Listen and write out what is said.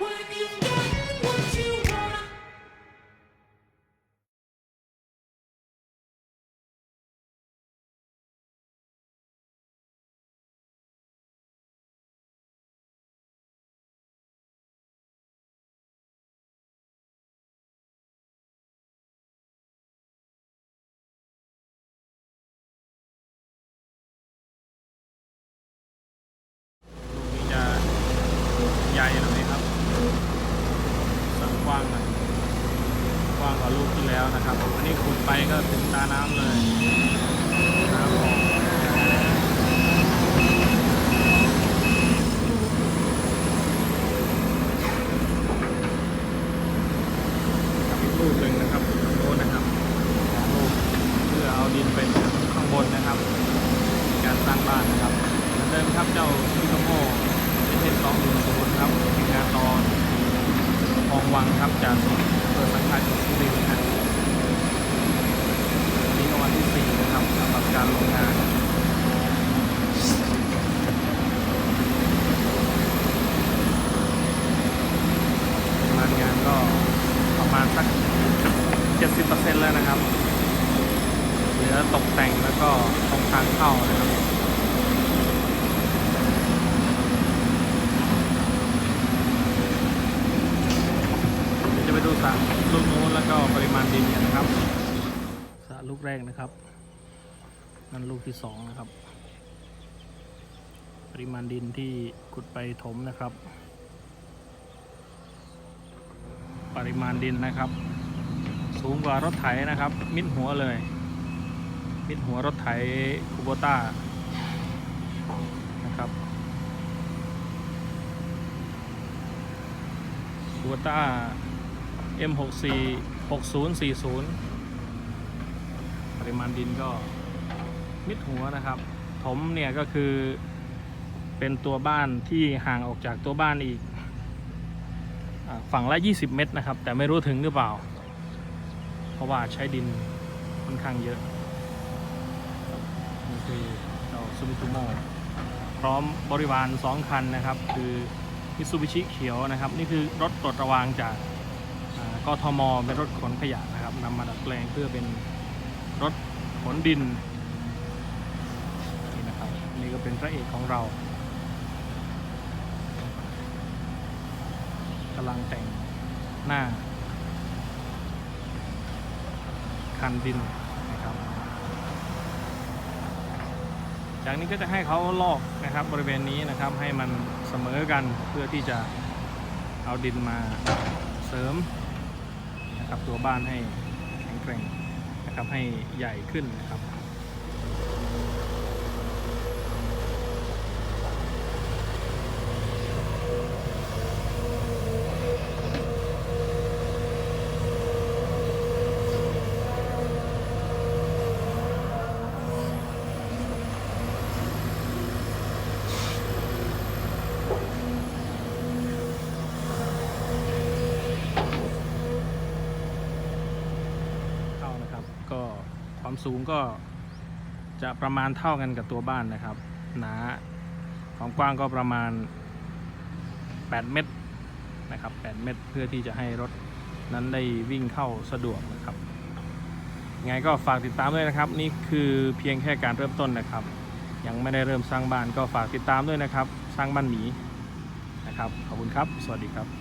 When you แล้วนะครับอันนี้ขุดไปก็ถึงตาน้ำเลยน้ำออกกับอีกลูกหนึ่งนะครับตรงโน้นนะครับสองลูกเพื่อเอาดินไปข้างบนนะครับการสร้างบ้านนะครับเหมือนเดิมครับเจ้าซิโนโมเอสสองหนึ่งศูนย์ครับทีมงานตอนคลองวังครับจากเปิดสังของสุรินทร์นะครับนี่ก็วันที่สี่นะครับสำหรับการลงงานประมาณงานก็ประมาณสัก 70%แล้วนะครับ เหลือตกแต่งแล้วก็ตรงทางเข้านะครับเดี๋ยวจะไปดูสระลูกนู้นแล้วก็ปริมาณดินกันนะครับสระลูกแรกนะครับ นั่นลูกที่สองนะครับ ปริมาณดินที่ขุดไปถมนะครับ ปริมาณดินนะครับ สูงกว่ารถไถนะครับ มิดหัวเลย มิดหัวรถไถคูโบต้านะครับคูโบต้า M64 6040 ปริมาณดินก็มิดหัวนะครับ ถมเนี่ยก็คือเป็นตัวบ้านที่ห่างออกจากตัวบ้านอีกฝั่งละ 20 เมตรนะครับ แต่ไม่รู้ถึงหรือเปล่า เพราะว่าใช้ดินค่อนข้างเยอะ นี่คือเจ้าซูมิซูโมพร้อมบริวาร 2 คันนะครับ คือมิซูบิชิเขียวนะครับ นี่คือรถปลดระวางจากกทมเป็นรถขนขยะนะครับนำมาดัดแปลงเพื่อเป็นรถขนดินนี่นะครับนี่ก็เป็นพระเอกของเรากำลังแต่งหน้าคันดินนะครับ จากนี้ก็จะให้เขาลอกนะครับบริเวณนี้นะครับให้มันเสมอกันเพื่อที่จะเอาดินมาเสริมนะครับตัวบ้านให้แข็งแกร่งนะครับให้ใหญ่ขึ้นนะครับ เข้านะครับก็ ความสูงก็จะประมาณเท่ากันกับตัวบ้านนะครับ หนาความกว้างก็ประมาณ 8 เมตรนะครับ 8 เมตรเพื่อที่จะให้รถนั้นได้วิ่งเข้าสะดวกนะครับไงก็ฝากติดตามด้วยนะครับ นี่คือเพียงแค่การเริ่มต้นนะครับ ยังไม่ได้เริ่มสร้างบ้านก็ฝากติดตามด้วยนะครับ สร้างบ้านหมีนะครับ ขอบคุณครับ สวัสดีครับ